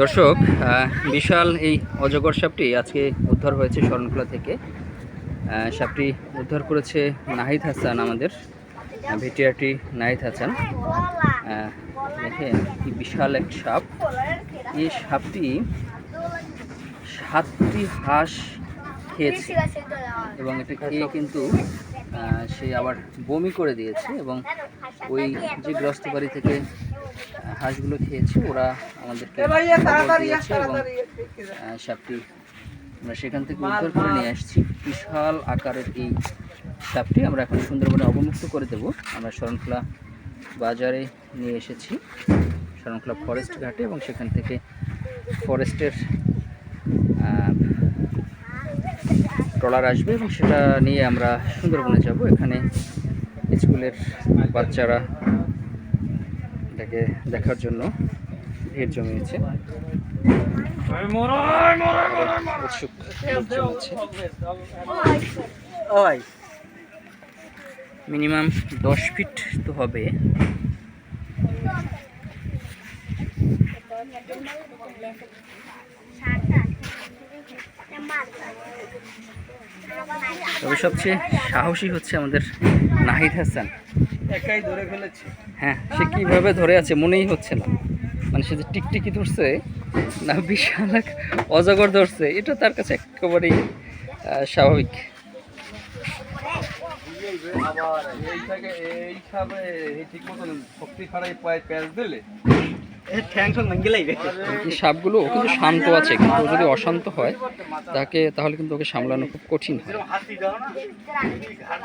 দর্শক বিশাল এই অজগর সাপটি আজকে উদ্ধার হয়েছে শরণখোলা থেকে। সাপটি উদ্ধার করেছে নাহিদ হাসান আমাদের ভিটিআরটি নাহিদ হাসান। দেখেন কি বিশাল এক সাপ। এই সাপটি সাতটি হাঁস খেয়েছে এবং এটা খেয়ে কিন্তু সে আবার বমি করে দিয়েছে এবং ওই যে গ্রস্ত বাড়ি থেকে হাঁসগুলো খেয়েছে ওরা আমাদেরকে সাপটি আমরা সেখান থেকে উদ্ধার করে নিয়ে আসছি। বিশাল আকারের এই সাপটি আমরা এখন সুন্দরবনে অবমুক্ত করে দেব। আমরা শরণখোলা বাজারে নিয়ে এসেছি। শরণখোলা ফরেস্ট ঘাটে এবং সেখান থেকে ফরেস্টের ট্রলার আসবে এবং সেটা নিয়ে আমরা সুন্দরবনে যাব। এখানে স্কুলের বাচ্চারা এটাকে দেখার জন্য ভিড় জমিয়েছে। মিনিমাম দশ ফিট তো হবে। তবে সবচেয়ে সাহসী হচ্ছে আমাদের নাহিদ হাসান। একাই ধরে ফেলেছে। হ্যাঁ সে কীভাবে ধরে আছে মনেই হচ্ছে না। মানে সে যে টিকটিকি ধরছে না বিশাল এক অজগর ধরছে এটা তার কাছে একেবারেই স্বাভাবিক। আবার এইটাকে এইভাবে এই ঠিক মতন শক্তি খাড়াই পায়ে প্যাচ দিলে সাপগুলো কিন্তু শান্ত আছে, কিন্তু যদি অশান্ত হয়, তাকে তাহলে কিন্তু ওকে সামলানো খুব কঠিন হয়।